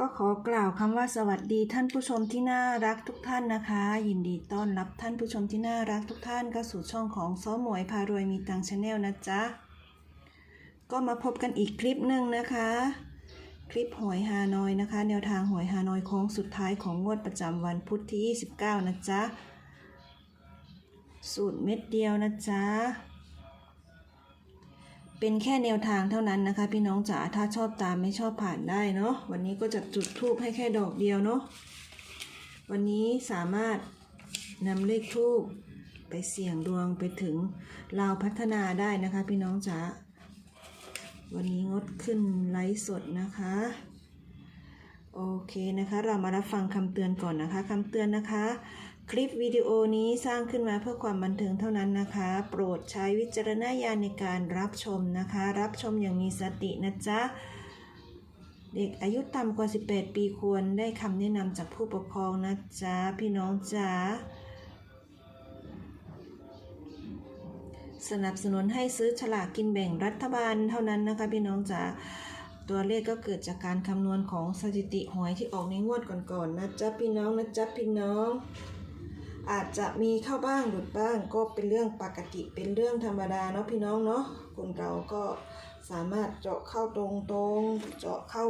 ก็ขอกล่าวคำว่าสวัสดีท่านผู้ชมที่น่ารักทุกท่านนะคะ ยินดีต้อนรับท่านผู้ชมที่น่ารักทุกท่านเข้าสู่ช่องของซ้อหมวยพารวยมีตังชาแนลนะจ๊ะ ก็มาพบกันอีกคลิปหนึ่งนะคะ คลิปหวยฮานอยนะคะ แนวทางหวยฮานอยโค้งสุดท้ายของงวดประจำวันพุธที่ 29 นะจ๊ะ สูตรเม็ดเดียวนะจ๊ะ เป็นแค่แนวทางเท่านั้นนะคะ พี่น้องจ๋าถ้าชอบตามไม่ชอบผ่านได้เนาะวันนี้ก็จะจุดทูบให้แค่ดอกเดียวเนาะวันนี้สามารถนำเลขทูบไปเสี่ยงดวงไปถึงลาพัฒนาได้นะคะ พี่น้องจ๋าวันนี้งดขึ้นไลฟ์สดนะคะ โอเคนะคะ เรามารับฟังคำเตือนก่อนนะคะคำเตือนนะคะ คลิปวิดีโอนี้สร้างขึ้นมาเพื่อความบันเทิงเท่านั้นนะคะ โปรดใช้วิจารณญาณในการรับชมนะคะ รับชมอย่างมีสตินะจ๊ะ เด็กอายุต่ำกว่า 18 ปีควรได้คำแนะนำจากผู้ปกครองนะจ๊ะ พี่น้องจ๊ะ สนับสนุนให้ซื้อฉลากกินแบ่งรัฐบาลเท่านั้นนะคะ พี่น้องจ๋าตัวเลขก็เกิดจากการคำนวณของสถิติหวยที่ออกในงวดก่อนๆนะจ๊ะพี่น้องนะจ๊ะพี่น้อง อาจจะมีเข้าบ้างหลุดบ้างก็เป็นเรื่องปกติเป็นเรื่องธรรมดาเนาะพี่น้องเนาะคนเราก็สามารถเจาะเข้าตรงๆเจาะเข้า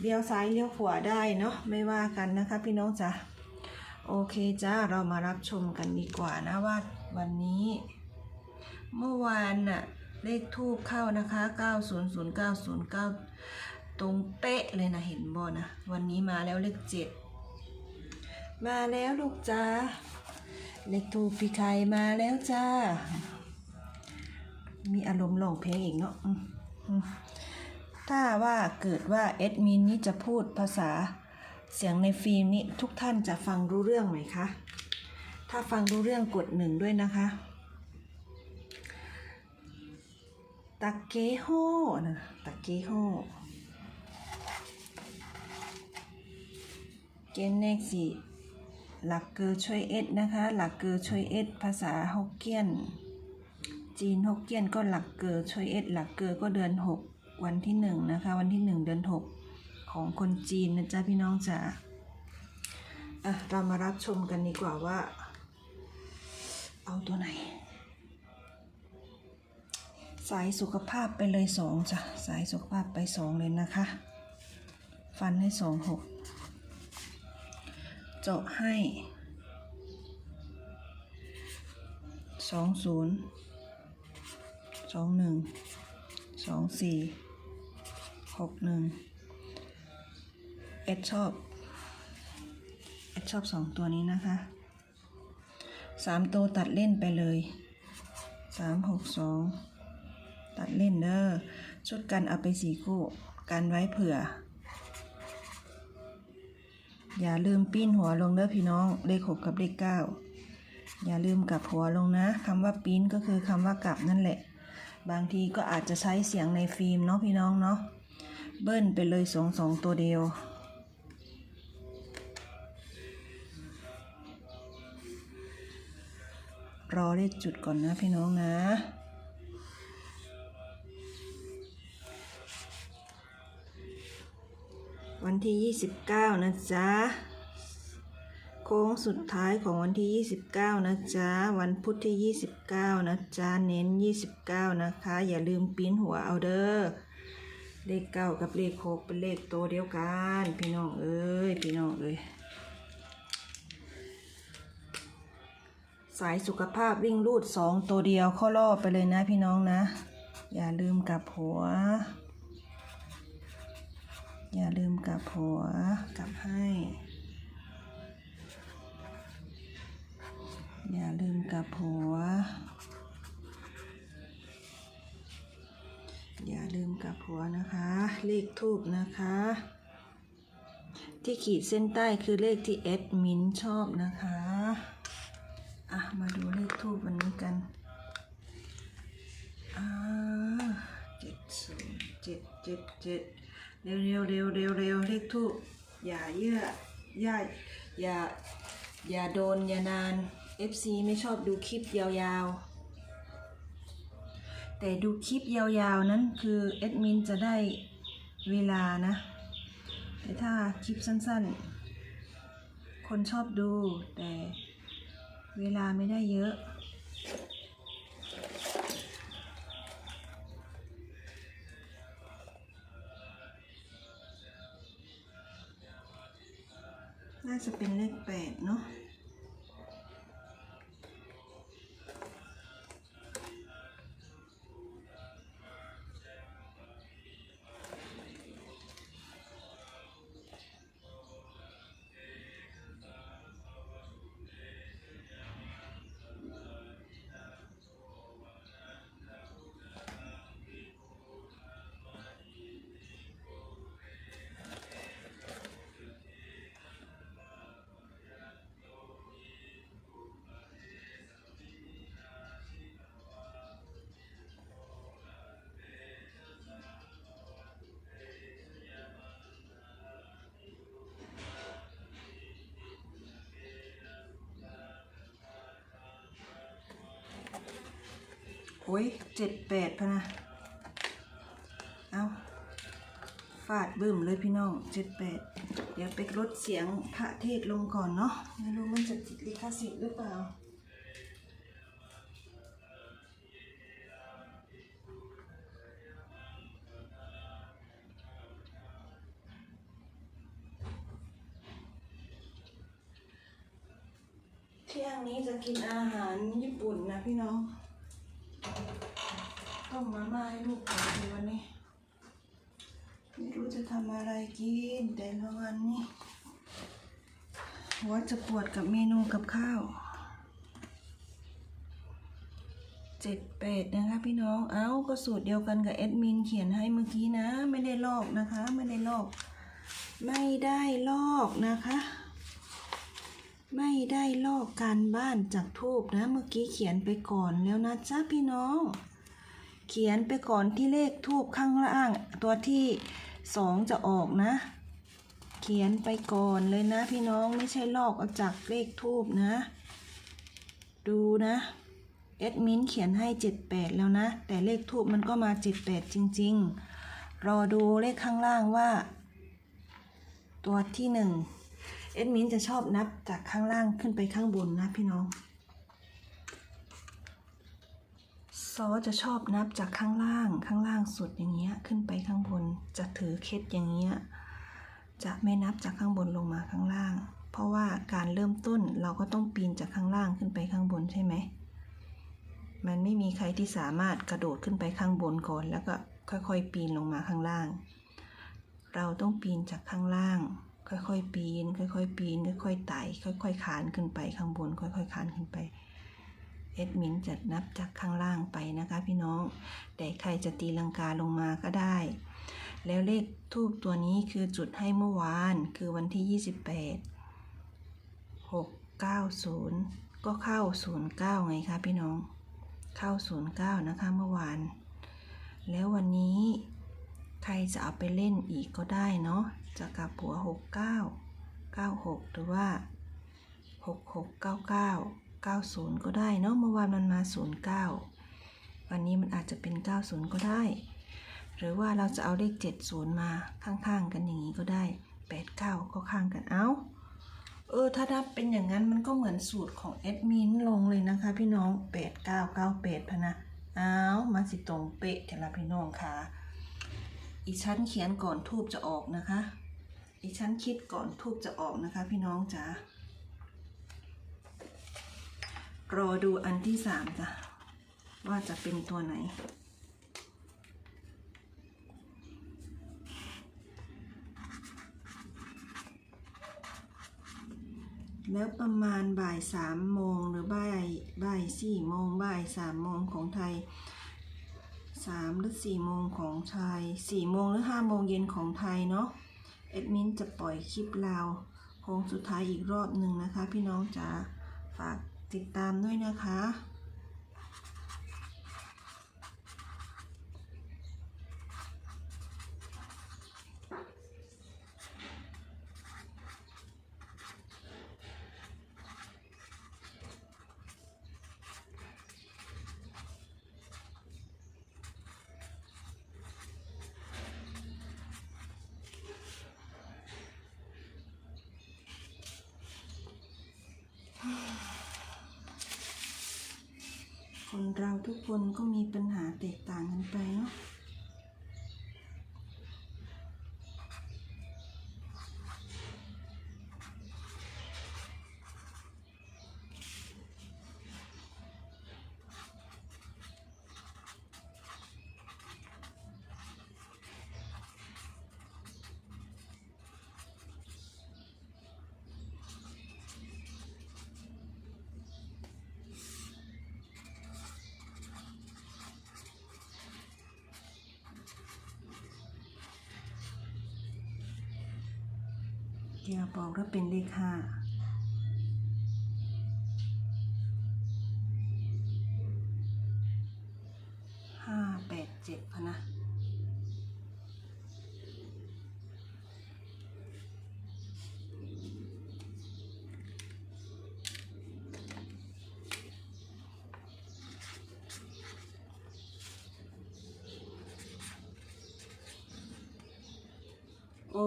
เลี้ยวซ้ายเลี้ยวขวาได้เนาะไม่ว่ากันนะคะ พี่น้องจ้ะโอเคจ้าเรามารับชมกันดีกว่านะว่าวันนี้ เมื่อวานน่ะเลขทูบเข้านะคะ 9000909 ตรงเป๊ะเลยนะเห็นบ่นะ วันนี้มาแล้วเลขเจ็ดมาแล้วลูกจ้า เลขทูปพี่ไข่มาแล้วจ้า มีอารมณ์ร้องเพลงอีกเนาะถ้าว่าเกิดว่าเอดมินนี่จะพูดภาษาเสียงในฟิล์มนี่ทุกท่านจะฟังรู้เรื่องไหมคะ ถ้าฟังรู้เรื่องกดหนึ่งด้วยนะคะตะเกโฮนะตะเกโฮเกณฑ์เลขสี่ หลักเกอช่วยเอสนะคะ หลักเกอช่วยเอสภาษาฮกเกี้ยน จีนฮกเกี้ยนก็หลักเกอช่วยเอสหลักเกอก็เดือนหกวันที่หนึ่งนะคะ วันที่หนึ่งเดือนหกของคนจีนนะจ๊ะพี่น้องจ๋าอะเรามารับชมกันดีกว่าว่า เอาตัวไหน สายสุขภาพไปเลยสองจ้ะสายสุขภาพไปสองเลยนะคะ ฟันให้สองหก เจาะให้สองศูนย์สองหนึ่งสองสี่หกหนึ่งเอ็ดชอบเอ็ดชอบสองตัวนี้นะคะสามตัวตัดเล่นไปเลยสามหกสองตัดเล่นเด้อชุดกันเอาไปสี่คู่ กันไว้เผื่อ อย่าลืมปิ้นหัวลงเด้อพี่น้อง เลขหกกับเลขเก้าอย่าลืมกลับหัวลงนะคำว่าปิ้นก็คือคำว่ากลับนั่นแหละ บางทีก็อาจจะใช้เสียงในฟิล์มเนาะพี่น้องเนาะ เบิ้ลไปเลยสองสองตัวเดียวรอเลขจุดก่อนนะพี่น้องนะ วันที่ 29 นะจ๊ะ โค้งสุดท้ายของวันที่ 29 นะจ๊ะ วันพุธที่ 29 นะจ๊ะ เน้น 29 นะคะ อย่าลืมปิ้นหัวเอาเด้อ เลขเก้ากับเลขหกเป็นเลขตัวเดียวกัน พี่น้องเอ้ย พี่น้องเอ้ย สายสุขภาพวิ่งรูดสองตัวเดียวข้ารอบไปเลยนะพี่น้องนะ อย่าลืมกลับหัว อย่าลืมกลับหัวกลับให้ อย่าลืมกลับหัว อย่าลืมกลับหัวนะคะ เลขทูบนะคะ ที่ขีดเส้นใต้คือเลขที่เอดมินชอบนะคะอะมาดูเลขทูบวันนี้กันอ่าเจ็ดศูนย์เจ็ดเจ็ดเจ็ด เร็วเร็วเร็วเร็วเร็วเลขทูบอย่าเยื่ออย่าอย่าอย่าโดนอย่านาน FC ไม่ชอบดูคลิปยาวๆ แต่ดูคลิปยาวๆ นั้นคือแอดมินจะได้เวลานะ แต่ถ้าคลิปสั้นๆ คนชอบดูแต่เวลาไม่ได้เยอะ น่าจะเป็นเลขแปดเนาะ อ้ยเจ็ดแปดพะนะ เอาฟาดบึ้มเลยพี่น้องเจ็ดแปดเดี๋ยวไปลดเสียงพระเทศลงก่อนเนาะไม่รู้มันจะติดลิขสิทธิ์หรือเปล่าเที่ยงนี้จะกินอาหารญี่ปุ่นนะพี่น้อง มมาม่าให้ลูกกินวันนี้ ไม่รู้จะทำอะไรกินแต่ละวันนี้หัวจะปวดกับเมนูกับข้าวเจ็ดแปดนะคะพี่น้อง เอ้าก็สูตรเดียวกันกับแอดมินเขียนให้เมื่อกี้นะ ไม่ได้ลอกนะคะ ไม่ได้ลอก ไม่ได้ลอกนะคะ ไม่ได้ลอกการบ้านจากทูบนะ เมื่อกี้เขียนไปก่อนแล้วนะจ๊ะพี่น้อง เขียนไปก่อนที่เลขทูบข้างล่าง ตัวที่สองจะออกนะ เขียนไปก่อนเลยนะพี่น้องไม่ใช่ลอกเอาจากเลขทูบนะ ดูนะเอดมินเขียนให้ 78 แล้วนะ แต่เลขทูบมันก็มา 78 จริง ๆ รอดูเลขข้างล่างว่า ตัวที่หนึ่งเอ็ดมินจะชอบนับจากข้างล่างขึ้นไปข้างบนนะพี่น้อง ซอจะชอบนับจากข้างล่างข้างล่างสุดอย่างเงี้ยขึ้นไปข้างบนจะถือเคล็ดอย่างเงี้ยจะไม่นับจากข้างบนลงมาข้างล่าง เพราะว่าการเริ่มต้นเราก็ต้องปีนจากข้างล่างขึ้นไปข้างบนใช่ไหมมันไม่มีใครที่สามารถกระโดดขึ้นไปข้างบนก่อน แล้วก็ค่อยๆ ปีนลงมาข้างล่าง เราต้องปีนจากข้างล่าง ค่อยๆ ปีน ค่อยๆ ปีน ค่อยๆไต่ค่อยๆคานขึ้นไปข้างบน ค่อยๆคานขึ้นไป เอดมินจะนับจากข้างล่างไปนะคะพี่น้อง แต่ใครจะตีลังกาลงมาก็ได้ แล้วเลขทูบตัวนี้คือจุดให้เมื่อวานคือวันที่ 28 690 ก็เข้า 09 ไงคะพี่น้อง เข้า 09 นะคะเมื่อวาน แล้ววันนี้ ใครจะเอาไปเล่นอีกก็ได้เนาะ จะกลับหัว 69 96 หรือว่า 66 99 90 ก็ได้เนาะเมื่อวานมันมา 09 วันนี้มันอาจจะเป็น 90 ก็ได้ หรือว่าเราจะเอาเลข 70 มาข้างๆกันอย่างนี้ก็ได้ 89 ก็ข้างกันเอา้าเออถ้านับเป็นอย่างนั้นมันก็เหมือนสูตรของแอดมินลงเลยนะคะ พี่น้อง 8998พะนะเอา้ามาสิตรงเป๊ะเถอะละพี่น้องค่ะ อีชั้นเขียนก่อนทูบจะออกนะคะ อีชั้นคิดก่อนทูบจะออกนะคะ พี่น้องจ๋า รอดูอันที่สามจ้ะ ว่าจะเป็นตัวไหน แล้วประมาณบ่ายสามโมงหรือบ่ายบ่ายสี่โมงบ่ายสามโมงของไทยสามหรือสี่โมงของไทยสี่โมงหรือห้าโมงเย็นของไทยเนาะเอดมินจะปล่อยคลิปลาวโค้งสุดท้ายอีกรอบหนึ่งนะคะ พี่น้องจ๋าฝาก ติดตามด้วยนะคะ คนเราทุกคนก็มีปัญหาแตกต่างกันไป เดียบอกว่าเป็นเลขห้าห้าแปดเจ็ดพะนะโอ้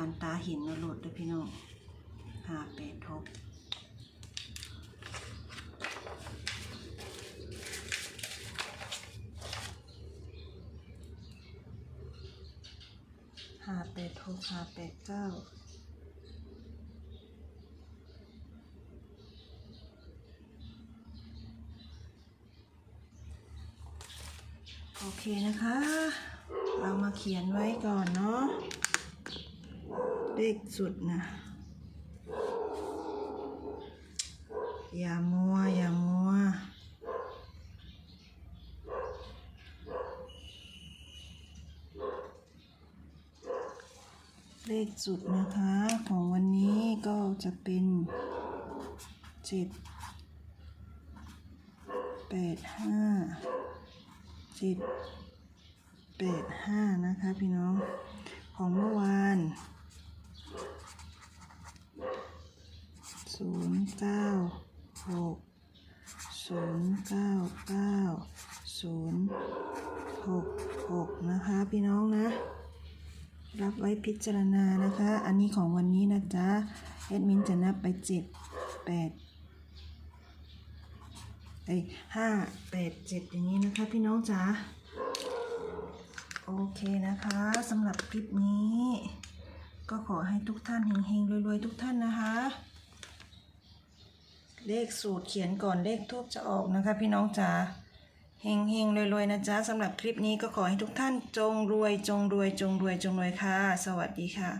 านตาเห็นนรดเด้อพี่น้องห้าแปดหกห้าแปดหกห้าแปดเก้าโอเคนะคะ เรามาเขียนไว้ก่อนเนาะ เลขสุดนะ อย่ามัว อย่ามัว เลขสุดนะคะ ของวันนี้ก็จะเป็นเจ็ดแปดห้าเจ็ดแปดห้านะคะพี่น้องของเมื่อวาน ศูนย์เก้าหกศูนย์เก้าเก้าศูนย์หกหกนะคะพี่น้องนะ รับไว้พิจารณานะคะ อันนี้ของวันนี้นะจ๊ะแอดมินจะนับไปเจ็ดแปดเอ้ยห้าแปดเจ็ดอย่างนี้นะคะพี่น้องจ๋าโอเคนะคะสำหรับคลิปนี้ ก็ขอให้ทุกท่านเฮงๆรวยๆ ทุกท่านนะคะ เลขสูตรเขียนก่อนเลขทูบจะออกนะคะ พี่น้องจ๋าเฮงเฮงรวยๆนะจ๊ะสำหรับคลิปนี้ก็ขอให้ทุกท่านจงรวยจงรวยจงรวยจงรวยค่ะ สวัสดีค่ะ